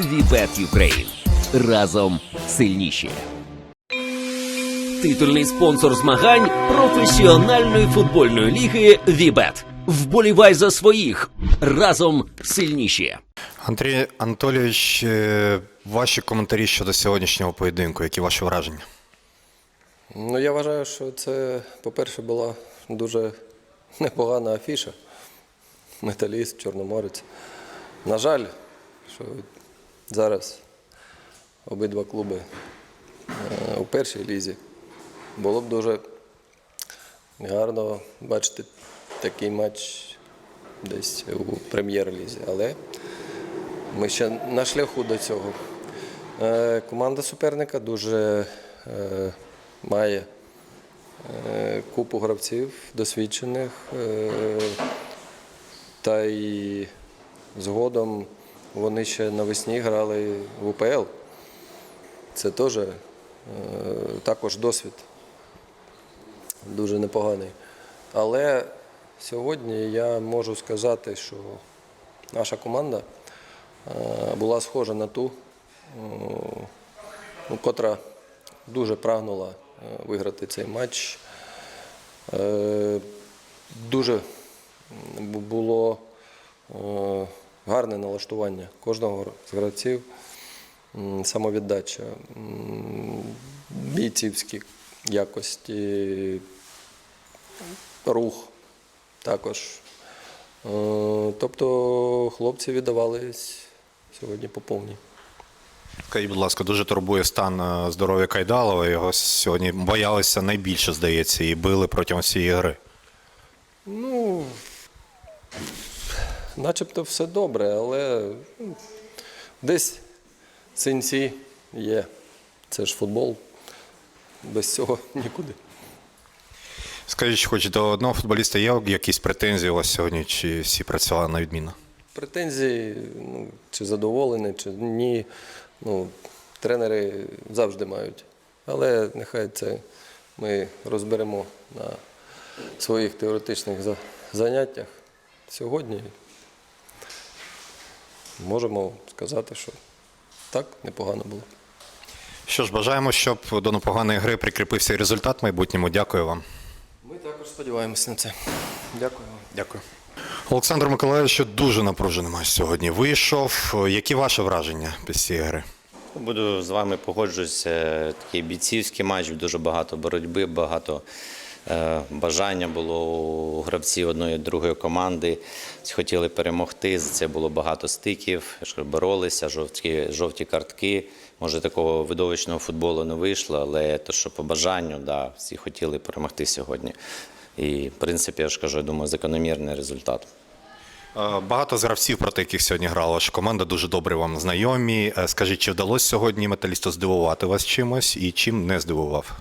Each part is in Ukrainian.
Вібет Юкрейн. Разом сильніші. Титульний спонсор змагань професіональної футбольної ліги Вібет. Вболівай за своїх. Разом сильніші. Андрій Анатолійович, е, ваші коментарі щодо сьогоднішнього поєдинку, які ваші враження? Ну, я вважаю, що це, по-перше, була дуже непогана афіша. Металіст, Чорноморець. На жаль, що зараз обидва клуби е, у першій лізі. Було б дуже гарно бачити такий матч десь у прем'єр-лізі. Але ми ще на шляху до цього. Е, Команда суперника дуже е, має купу гравців досвідчених. Та й згодом вони ще навесні грали в УПЛ. Це теж е, також досвід дуже непоганий. Але сьогодні я можу сказати, що наша команда е, була схожа на ту, е, ну, котра дуже прагнула виграти цей матч. Дуже було гарне налаштування кожного з гравців, самовіддача, бійцівські якості, рух також. Е, Тобто хлопці віддавались сьогодні по повній. Скажіть, будь ласка, дуже турбує стан е, здоров'я Кайдалова. Його сьогодні боялися найбільше, здається, і били протягом всієї гри. Ну, начебто все добре, але ну, десь синці є. Це ж футбол. Без цього нікуди. Скажіть, хоч до одного футболіста є якісь претензії у вас сьогодні, чи всі працювали на відмінно? Претензії, ну, чи задоволені, чи ні. Ну, тренери завжди мають. Але нехай це ми розберемо на своїх теоретичних заняттях. Сьогодні можемо сказати, що так, непогано було. Що ж, бажаємо, щоб до непоганої гри прикріпився і результат в майбутньому. Дякую вам. Ми також сподіваємося на це. Дякую вам. Дякую. Олександр Миколаївич, дуже напружений матч сьогодні вийшов. Які ваші враження після цієї гри? Буду з вами погоджуюся. Такий бійцівський матч, дуже багато боротьби, багато е, бажання було у гравців одної другої команди. Хотіли перемогти. За це було багато стиків. Боролися, жовті, жовті картки. Може, такого видовищного футболу не вийшло, але то, що по бажанню, да, всі хотіли перемогти сьогодні. І, в принципі, я ж кажу, я думаю, закономірний результат. Е, Багато з гравців, проти яких сьогодні грала ваша команда, дуже добре вам знайомі. Е, Скажіть, чи вдалося сьогодні металісту здивувати вас чимось і чим не здивував?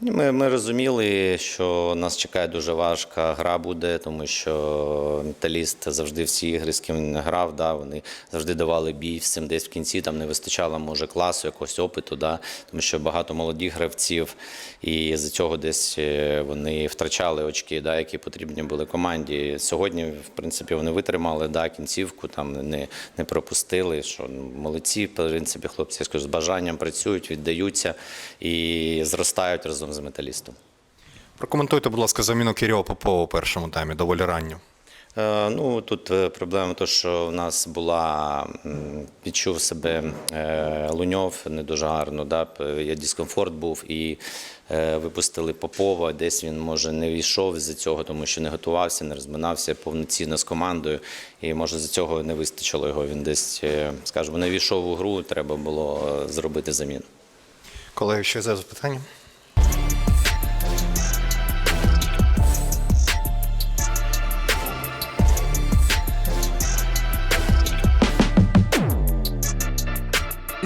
Ми, ми розуміли, що нас чекає дуже важка гра буде, тому що металіст завжди всі ігри, з ким він грав, да, вони завжди давали бій всім десь в кінці. Там не вистачало може класу, якогось опиту, да, тому що багато молодих гравців, і з цього десь е, вони втрачали очки, да, які потрібні були команді. Сьогодні, в принципі, вони витримали да, кінцівку, там не, не пропустили. Що ну, молодці, в принципі, хлопці я скажу, з бажанням працюють, віддаються і зростають разом з металістом. Прокоментуйте, будь ласка, заміну Кирила Попова у першому таймі, доволі ранню. Е, Ну тут е, проблема, то що в нас була відчув себе е, Луньов не дуже гарно. Да? дискомфорт був і випустили Попова. Десь він може не війшов з цього, тому що не готувався, не розминався повноцінно з командою. І може з цього не вистачило його. Він десь, скажімо, не війшов у гру. Треба було зробити заміну. Колеги, ще за запитання?